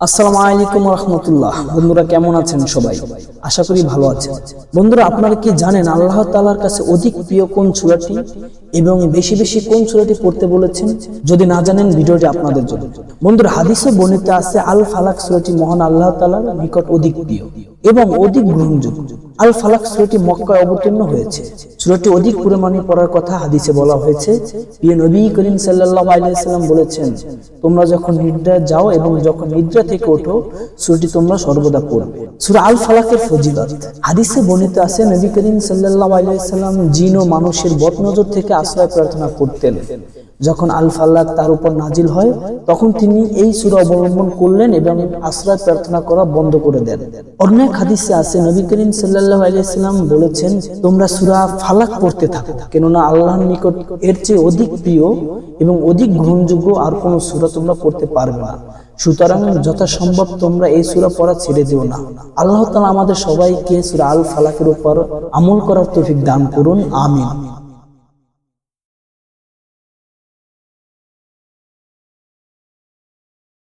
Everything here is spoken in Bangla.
আসসালামু আলাইকুম রহমতুল্লাহ। বন্ধুরা, কেমন আছেন সবাই? আশা করি ভালো আছেন। বন্ধুরা, আপনারা কি জানেন আল্লাহ তালার কাছে অধিক প্রিয় কোন ছুরাটি এবং বেশি বেশি কোন ছুরাটি পড়তে বলেছেন? যদি না জানেন, ভিডিওটি আপনাদের জন্য। বন্ধুরা, হাদিসে বর্ণিত আছে আল ফালাক ছুরাটি মহান আল্লাহ তালার নিকট অধিক প্রিয় এবং অধিক গ্রহণযোগ্য। আল ফালাক সূরাটি মক্কায় অবতীর্ণ হয়েছে। সূরাটি অধিক পরিমাণে পড়ার কথা হাদিসে বলা হয়েছে। প্রিয় নবী করিম সাল্লাল্লাহু আলাইহি সাল্লাম বলেছেন, তোমরা যখন নিদ্রা যাও এবং যখন নিদ্রা থেকে ওঠো, সূরাটি তোমরা সর্বদা পড়বে। সূরা আল ফালাকের ফজিলত। হাদিসে বর্ণিত আছে, নবী করিম সাল্লাল্লাহু আলাইহি সাল্লাম জিন ও মানুষের বদনজর থেকে আশ্রয় প্রার্থনা করতেন। যখন আল ফাল্লাক তার উপর নাজিল হয়, তখন তিনি এই সূরা অবলম্বন করলেন এবং আশ্রয় প্রার্থনা করা বন্ধ করে দেন। অন্য হাদিসে আছে, নবী করিম সাল্লাল্লাহু সাল্লাম বলেছেন, তোমরা সুরা ফালাক পড়তে থাকো, কেননা আল্লাহর নিকট এর চেয়ে অধিক প্রিয় এবং অধিক গ্রহণযোগ্য আর কোনো সুরা তোমরা পড়তে পারবে না। সুতরাং যথাসম্ভব তোমরা এই সুরা পড়া ছেড়ে দিও না। আল্লাহ তালা আমাদের সবাইকে সুরা আল ফালাকের উপর আমল করার তফিক দান করুন, আমিন।